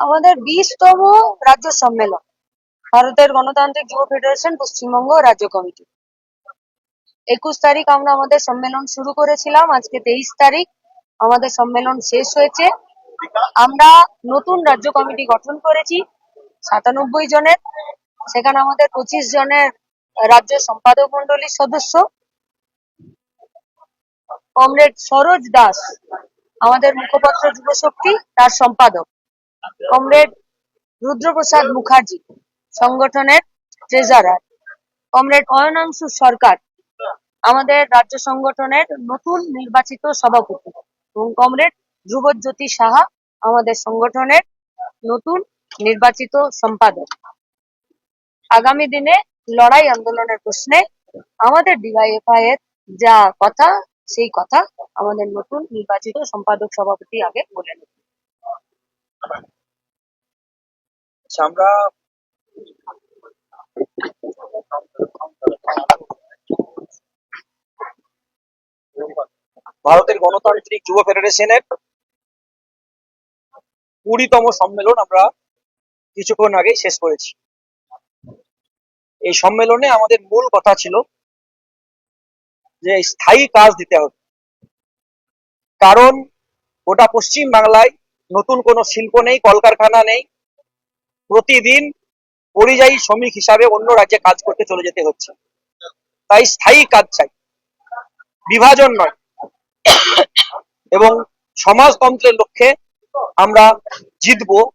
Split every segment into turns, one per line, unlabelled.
আমাদের বিশতম রাজ্য সম্মেলন, ভারতের গণতান্ত্রিক যুব ফেডারেশন, পশ্চিমবঙ্গ রাজ্য কমিটি। একুশ তারিখ আমরা আমাদের সম্মেলন শুরু করেছিলাম, আজকে তেইশ তারিখ আমাদের সম্মেলন শেষ হয়েছে। আমরা নতুন রাজ্য কমিটি গঠন করেছি, সাতানব্বই জনের। সেখানে আমাদের পঁচিশ জনের রাজ্য সম্পাদক মন্ডলীর সদস্য। কমরেড সরোজ দাস, আমাদের মুখপত্র যুবশক্তি, তার সম্পাদক। কমরেড রুদ্রপ্রসাদ মুখার্জি, সংগঠনের ট্রেজারার কমরেড অয়নাংশু সরকার, আমাদের রাজ্য সংগঠনের নতুন নির্বাচিত সভাপতি এবং কমরেড ধ্রুবজ্যোতি সাহা, আমাদের সংগঠনের নতুন নির্বাচিত সম্পাদক। আগামী দিনে লড়াই আন্দোলনের প্রশ্নে আমাদের ডিওয়াইএফআই এর যা কথা, সেই কথা আমাদের নতুন নির্বাচিত সম্পাদক সভাপতি আগে বলে নেবেন
আমরা ভারতের গণতান্ত্রিক যুব ফেডারেশনের কুড়িতম সম্মেলন আমরা কিছুক্ষণ আগে শেষ করেছি। এই সম্মেলনে আমাদের মূল কথা ছিল যে স্থায়ী কাজ দিতে হবে। কারণ গোটা পশ্চিম বাংলায় নতুন কোনো শিল্প নেই, কলকারখানা নেই। প্রতিদিন পরিযায়ী শ্রমিক হিসাবে অন্য রাজ্যে কাজ করতে চলে যেতে হচ্ছে। তাই স্থায়ী কাজ চাই। বিভাজন নয়। এবং সমাজতন্ত্রের লক্ষ্যে আমরা জিতবো,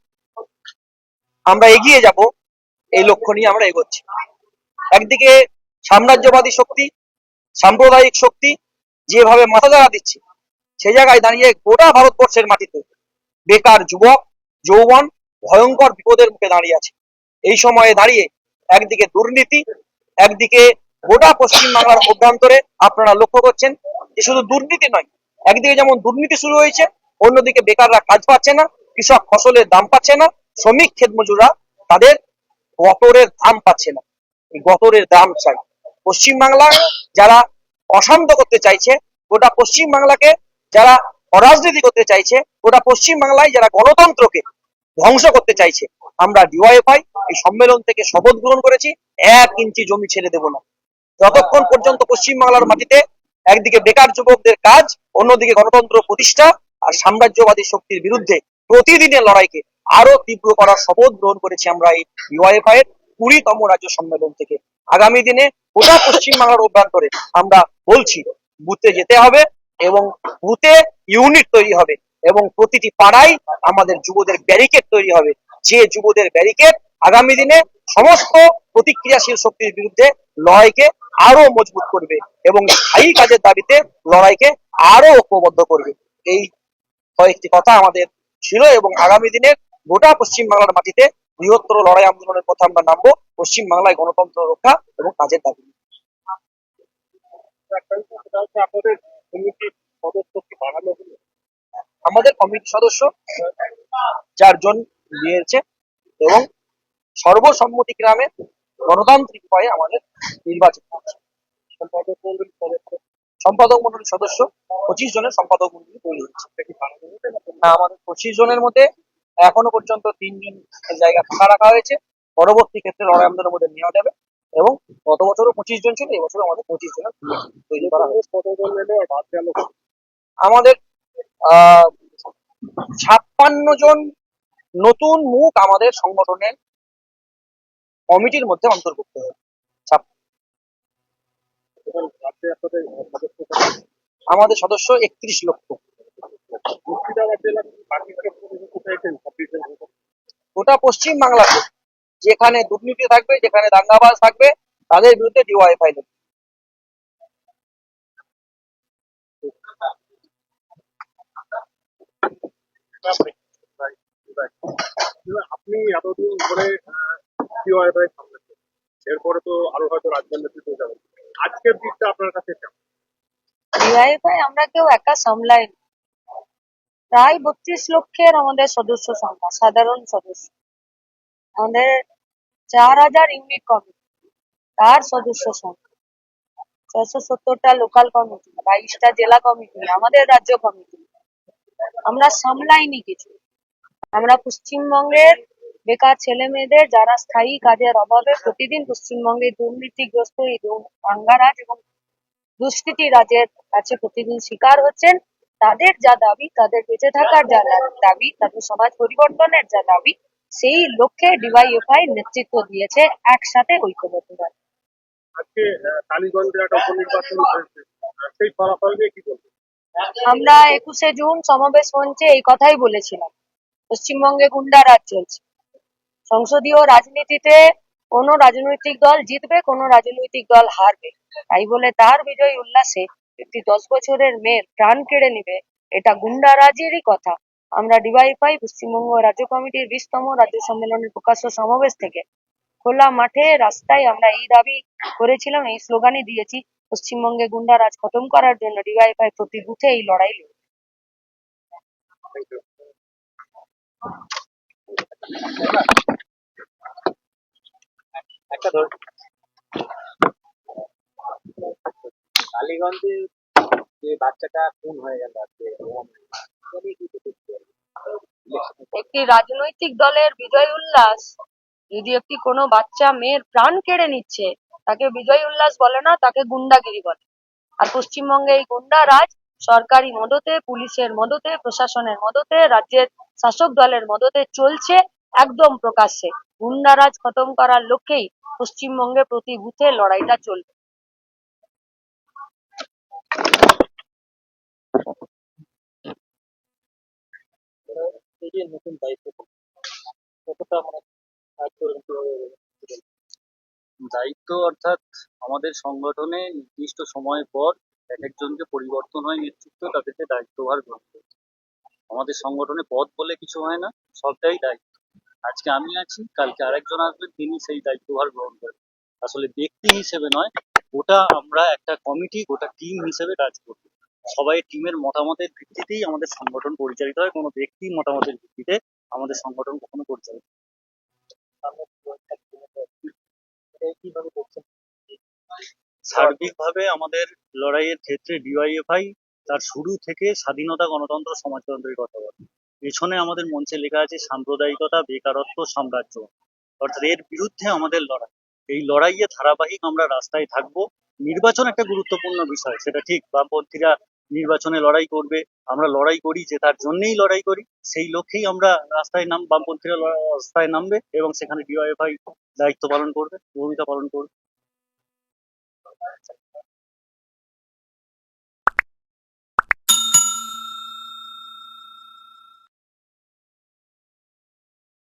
আমরা এগিয়ে যাব, এই লক্ষ্য নিয়ে আমরা এগোচ্ছি। একদিকে সাম্রাজ্যবাদী শক্তি, সাম্প্রদায়িক শক্তি, যেভাবে মাথা দাঁড়া দিচ্ছে, সে জায়গায় দাঁড়িয়ে গোটা ভারতবর্ষের মাটিতে বেকার যুবক, যৌবন ভয়ঙ্কর বিপদের মুখে দাঁড়িয়ে আছে। এই সময়ে দাঁড়িয়ে একদিকে দুর্নীতি, একদিকে গোটা পশ্চিম বাংলার অভ্যন্তরে আপনারা লক্ষ্য করছেন যে শুধু দুর্নীতি নয়, একদিকে যেমন দুর্নীতি শুরু হয়েছে, অন্যদিকে বেকাররা কাজ পাচ্ছে না, কৃষক ফসলের দাম পাচ্ছে না, শ্রমিক ক্ষেত মজুরা তাদের গতরের দাম পাচ্ছে না। গতরের দাম চাই। পশ্চিম বাংলায় যারা অশান্ত করতে চাইছে, গোটা পশ্চিম বাংলাকে যারা অরাজনীতি করতে চাইছে, গোটা পশ্চিম বাংলায় যারা গণতন্ত্রকে ধ্বংস করতে চাইছে, আমরা ডিওয়াইফাই এই সম্মেলন থেকে শপথ গ্রহণ করেছি, এক ইঞ্চি জমি ছেড়ে দেব না। যতক্ষণ পর্যন্ত পশ্চিম বাংলার মাটিতে একদিকে বেকার যুবকদের কাজ, অন্যদিকে গণতন্ত্র প্রতিষ্ঠা আর সাম্রাজ্যবাদী শক্তির বিরুদ্ধে প্রতিদিনের লড়াইকে আরও তীব্র করার শপথ গ্রহণ করেছি আমরা এই ডিওয়াইফাই এর কুড়িতম রাজ্য সম্মেলন থেকে। আগামী দিনে গোটা পশ্চিম বাংলার অভ্যন্তরে আমরা বলছি, বুথে যেতে হবে এবং বুথে ইউনিট তৈরি হবে এবং প্রতিটি পাড়ায় আমাদের যুবদের ব্যারিকেড তৈরি হবে। যে যুবদের ব্যারিকেড আগামী দিনে সমস্ত প্রতিক্রিয়াশীল শক্তির বিরুদ্ধে লড়াইকে আরও মজবুত করবে এবং স্থায়ী কাজের দাবিতে লড়াইকে আরও ঐক্যবদ্ধ করবে। এই কয়েকটি কথা আমাদের ছিল এবং আগামী দিনে গোটা পশ্চিম বাংলার মাটিতে বৃহত্তর লড়াই আন্দোলনের কথা আমরা নামবো। পশ্চিম বাংলায় গণতন্ত্র রক্ষা এবং কাজের দাবি। নিয়ে। আমাদের কমিটি সদস্য চারজন নিয়েছে এবং সর্বসম্মতি গ্রামে গণতান্ত্রিক উপায়ে আমাদের নির্বাচিত হচ্ছে। সম্পাদক মন্ডলীর সদস্য, সম্পাদক মন্ডলীর সদস্য পঁচিশ জনের সম্পাদক মন্ডলী তৈরি হচ্ছে। আমাদের পঁচিশ জনের মধ্যে এখনও পর্যন্ত তিনজন জায়গা ফাঁকা রাখা হয়েছে। পরবর্তী ক্ষেত্রে লড়াই আন্দোলনের মধ্যে নেওয়া যাবে। এবং গত বছরও পঁচিশ জন ছিল এবছর আমাদের পঁচিশ জন তৈরি করা আমাদের ছাপ্পান্ন জন নতুন মুখ আমাদের সংগঠনের কমিটির মধ্যে অন্তর্ভুক্ত হবে আমাদের সদস্য একত্রিশ লক্ষ। গোটা পশ্চিম বাংলাতে যেখানে দুর্নীতি থাকবে যেখানে দাঙ্গাবাজ থাকবে তাদের বিরুদ্ধে ডিওয়াইফাই নেবে
আপনি এতদিন ধরে সামলাচ্ছেন এরপরে তো আরও হয়তো রাজ্যের নেতৃত্ব যাবেন। আজকের দিকটা আপনার কাছে কেমন?
ডিওয়াইএফআই আমরা কেউ একা সামলাই প্রায় বত্রিশ লক্ষের আমাদের সদস্য সংখ্যা সাধারণ সদস্য। আমাদের চার হাজার ইউনিট কমিটি, তার সদস্য সংখ্যা। ছশো সত্তরটা লোকাল কমিটি বাইশটা জেলা কমিটি আমাদের রাজ্য কমিটি আমরা সামলাইনি কিছু। আমরা পশ্চিমবঙ্গের বেকার ছেলে মেয়েদের যারা স্থায়ী কাজের অভাবে প্রতিদিন পশ্চিমবঙ্গে দুর্নীতিগ্রস্ত এই দু- এবং দুষ্কৃতী রাজের কাছে প্রতিদিন শিকার হচ্ছেন, তাদের যা দাবি, তাদের বেঁচে থাকার যা দাবি, তাদের সমাজ পরিবর্তনের যা দাবি সেই লক্ষ্যে ডিওয়াইএফআই নেতৃত্ব দিয়েছে একসাথে ঐক্যবদ্ধ।
আজকে আহ, টালিগঞ্জে উপনির্বাচন হয়েছে। সেই ফলাফল নিয়ে কি বলবেন?
আমরা একুশে জুন সমাবেশ মঞ্চে এই কথাই বলেছিলাম পশ্চিমবঙ্গে গুন্ডা রাজ চলছে। সংসদীয় রাজনীতিতে কোন রাজনৈতিক দল জিতবে কোন রাজনৈতিক দল হারবে। তাই বলে তার বিজয় উল্লাসে একটি দশ বছরের মেয়ের প্রাণ কেড়ে নিবে এটা গুন্ডারাজেরই কথা। আমরা ডিওয়াইফাই, পশ্চিমবঙ্গ রাজ্য কমিটির বিশতম রাজ্য সম্মেলনের প্রকাশ্য সমাবেশ থেকে খোলা মাঠে রাস্তায় আমরা এই দাবি করেছিলাম, এই স্লোগানই দিয়েছি, পশ্চিমবঙ্গে গুন্ডা রাজ খতম করার জন্য ডিওয়াইফাই প্রতি বুথে এই লড়াই
কালীগঞ্জে যে বাচ্চাটা খুন হয়ে গেল আজকে
একটি রাজনৈতিক দলের বিজয় উল্লাস। যদি একটি কোনো বাচ্চা মেয়ের প্রাণ কেড়ে নিচ্ছে, তাকে বিজয় উল্লাস বলে না, তাকে গুন্ডাগিরি বলে। আর পশ্চিমবঙ্গে এই গুন্ডা রাজ সরকারি মদতে, পুলিশের মদতে, প্রশাসনের মদতে, রাজ্যের শাসক দলের মদতে চলছে একদম প্রকাশ্যে। গুন্ডারাজ খতম করার লক্ষ্যেই পশ্চিমবঙ্গে প্রতি বুথে লড়াইটা চলবে।
নতুন দায়িত্ব কতটা মানে
দায়িত্ব অর্থাৎ আমাদের সংগঠনে নির্দিষ্ট সময় পর এক একজনকে পরিবর্তন হয় নেতৃত্ব, তাদেরকে দায়িত্বভার গ্রহণ করতে আমাদের সংগঠনে পদ বলে কিছু হয় না, সবটাই দায়িত্ব। আজকে আমি আছি, কালকে আরেকজন আসবেন তিনি সেই দায়িত্বভার গ্রহণ করবেন আসলে ব্যক্তি হিসেবে নয়, গোটা আমরা একটা কমিটি, গোটা টিম হিসেবে কাজ করি সবাই টিমের মতামতের ভিত্তিতেই আমাদের সংগঠন পরিচালিত হয়। কোনো ব্যক্তির মতামতের ভিত্তিতে আমাদের সংগঠন কখনো পরিচালিত সার্বিকভাবে আমাদের লড়াইয়ের ক্ষেত্রে ডিওয়াইএফআই তার শুরু থেকে স্বাধীনতা গণতন্ত্র সমাজতন্ত্রের কথা বলে পেছনে আমাদের মঞ্চে লেখা আছে, সাম্প্রদায়িকতা, বেকারত্ব, সাম্রাজ্য। অর্থাৎ এর বিরুদ্ধে আমাদের লড়াই। এই লড়াইয়ে ধারাবাহিক আমরা রাস্তায় থাকব। নির্বাচন একটা গুরুত্বপূর্ণ বিষয়, সেটা ঠিক বামপন্থীরা নির্বাচনে লড়াই করবে, আমরা লড়াই করি, যে তার জন্যেই লড়াই করি, সেই লক্ষ্যেই আমরা রাস্তায় নাম, বামপন্থীরা রাস্তায় নামবে এবং সেখানে ডিওয়াইএফআই দায়িত্ব পালন করবে, ভূমিকা পালন করবে।